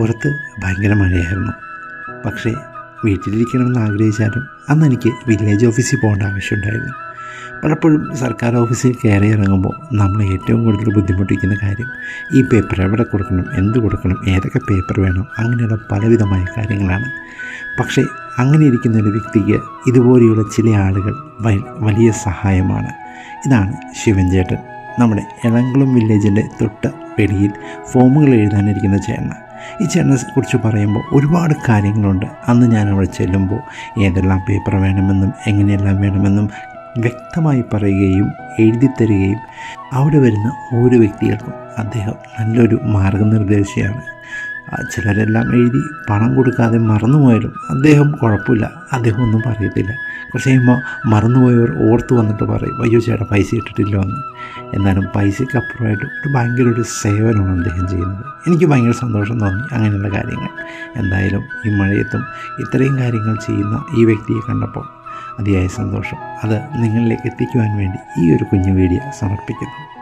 പുറത്ത് ഭയങ്കര മഴയായിരുന്നു. പക്ഷേ വീട്ടിലിരിക്കണമെന്ന് ആഗ്രഹിച്ചാലും അന്ന് എനിക്ക് വില്ലേജ് ഓഫീസിൽ പോകേണ്ട ആവശ്യമുണ്ടായിരുന്നു. പലപ്പോഴും സർക്കാർ ഓഫീസിൽ കയറി ഇറങ്ങുമ്പോൾ നമ്മൾ ഏറ്റവും കൂടുതൽ ബുദ്ധിമുട്ടിക്കുന്ന കാര്യം ഈ പേപ്പർ എവിടെ കൊടുക്കണം എന്ത് കൊടുക്കണം ഏതൊക്കെ പേപ്പർ വേണം അങ്ങനെയുള്ള പലവിധമായ കാര്യങ്ങളാണ്. പക്ഷേ അങ്ങനെ ഇരിക്കുന്ന ഒരു വ്യക്തിക്ക് ഇതുപോലെയുള്ള ചില ആളുകൾ വലിയ സഹായമാണ്. ഇതാണ് ശിവൻചേട്ടൻ നമ്മുടെ എളംകുളം വില്ലേജിന്റെ തൊട്ട വെളിയിൽ ഫോമുകൾ എഴുതാനിരിക്കുന്ന ചേട്ടൻ ഈ ചേട്ടനെ കുറിച്ച് പറയുമ്പോൾ ഒരുപാട് കാര്യങ്ങളുണ്ട്. അന്ന് ഞാൻ അവിടെ ചെല്ലുമ്പോൾ ഏതെല്ലാം പേപ്പർ വേണമെന്നും എങ്ങനെയെല്ലാം വേണമെന്നും വ്യക്തമായി പറയുകയും എഴുതിത്തരികയും അവിടെ വരുന്ന ഓരോ വ്യക്തികൾക്കും അദ്ദേഹം നല്ലൊരു മാർഗനിർദ്ദേശിയാണ്. ചിലരെല്ലാം എഴുതി പണം കൊടുക്കാതെ മറന്നുപോയാലും അദ്ദേഹം കുഴപ്പമില്ല. അദ്ദേഹം ഒന്നും പറയത്തില്ല. കുറച്ച് കഴിയുമ്പോൾ മറന്നുപോയവർ ഓർത്ത് വന്നിട്ട് പറയും അയ്യോ ചേട്ടാ പൈസ ഇട്ടിട്ടില്ലോ എന്ന് എന്നാലും പൈസയ്ക്ക് അപ്പുറമായിട്ട് ഒരു ഭയങ്കര ഒരു സേവനമാണ് അദ്ദേഹം ചെയ്യുന്നത്. എനിക്ക് ഭയങ്കര സന്തോഷം തോന്നി അങ്ങനെയുള്ള കാര്യങ്ങൾ. എന്തായാലും ഈ മഴയത്തും ഇത്രയും കാര്യങ്ങൾ ചെയ്യുന്ന ഈ വ്യക്തിയെ കണ്ടപ്പോൾ അതിയായ സന്തോഷം. അത് നിങ്ങളിലേക്ക് എത്തിക്കുവാൻ വേണ്ടി ഈ ഒരു കുഞ്ഞു വീഡിയോ സമർപ്പിക്കുന്നു.